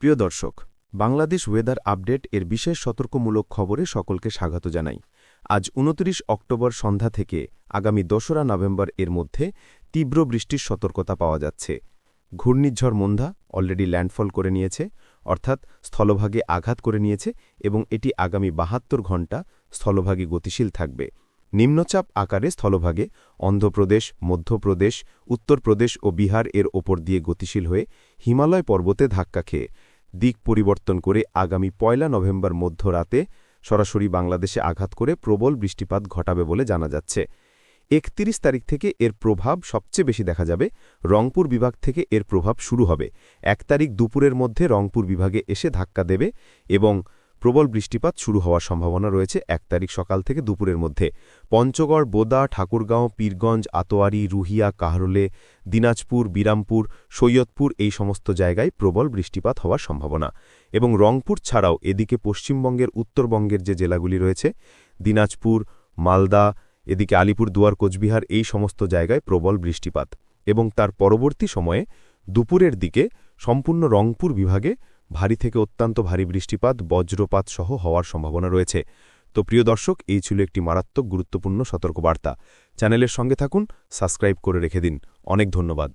প্রিয় দর্শক, Bangladesh weather update এর বিশেষ সতর্কমূলক খবরে সকলকে স্বাগত জানাই। আজ উনত্রিশ অক্টোবর সন্ধ্যা থেকে আগামী দোসরা নভেম্বর এর মধ্যে তীব্র বৃষ্টির সতর্কতা পাওয়া যাচ্ছে। ঘূর্ণিঝড় মন্দা অলরেডি ল্যান্ডফল করে নিয়েছে, অর্থাৎ স্থলভাগে আঘাত করে নিয়েছে এবং এটি আগামী বাহাত্তর ঘণ্টা স্থলভাগে গতিশীল থাকবে। নিম্নচাপ আকারে স্থলভাগে অন্ধ্রপ্রদেশ, মধ্যপ্রদেশ, উত্তরপ্রদেশ ও বিহার এর ওপর দিয়ে গতিশীল হয়ে হিমালয় পর্বতে ধাক্কা খেয়ে দিক পরিবর্তন করে আগামী পয়লা নভেম্বর মধ্যরাতে সরাসরি বাংলাদেশে আঘাত করে প্রবল বৃষ্টিপাত ঘটাবে বলে জানা যাচ্ছে। একত্রিশ তারিখ থেকে এর প্রভাব সবচেয়ে বেশি দেখা যাবে। রংপুর বিভাগ থেকে এর প্রভাব শুরু হবে। এক তারিখ দুপুরের মধ্যে রংপুর বিভাগে এসে ধাক্কা দেবে এবং প্রবল বৃষ্টিপাত শুরু হওয়ার সম্ভাবনা রয়েছে এক তারিখ সকাল থেকে দুপুরের মধ্যে। পঞ্চগড়, বোদা, ঠাকুরগাঁও, পীরগঞ্জ, আতোয়ারি, রুহিয়া, কাহরলে, দিনাজপুর, বিরামপুর, সৈয়দপুর এই সমস্ত জায়গায় প্রবল বৃষ্টিপাত হওয়ার সম্ভাবনা। এবং রংপুর ছাড়াও এদিকে পশ্চিমবঙ্গের উত্তরবঙ্গের যে জেলাগুলি রয়েছে, দিনাজপুর, মালদা, এদিকে আলিপুর দুয়ার, কোচবিহার এই সমস্ত জায়গায় প্রবল বৃষ্টিপাত। এবং তার পরবর্তী সময়ে দুপুরের দিকে সম্পূর্ণ রংপুর বিভাগে ভারী থেকে অত্যন্ত ভারী বৃষ্টিপাত বজ্রপাত সহ হওয়ার সম্ভাবনা রয়েছে। তো প্রিয় দর্শক, এই ছিল একটি মারাত্মক গুরুত্বপূর্ণ সতর্কবার্তা। চ্যানেলের সঙ্গে থাকুন, সাবস্ক্রাইব করে রেখে দিন। অনেক ধন্যবাদ।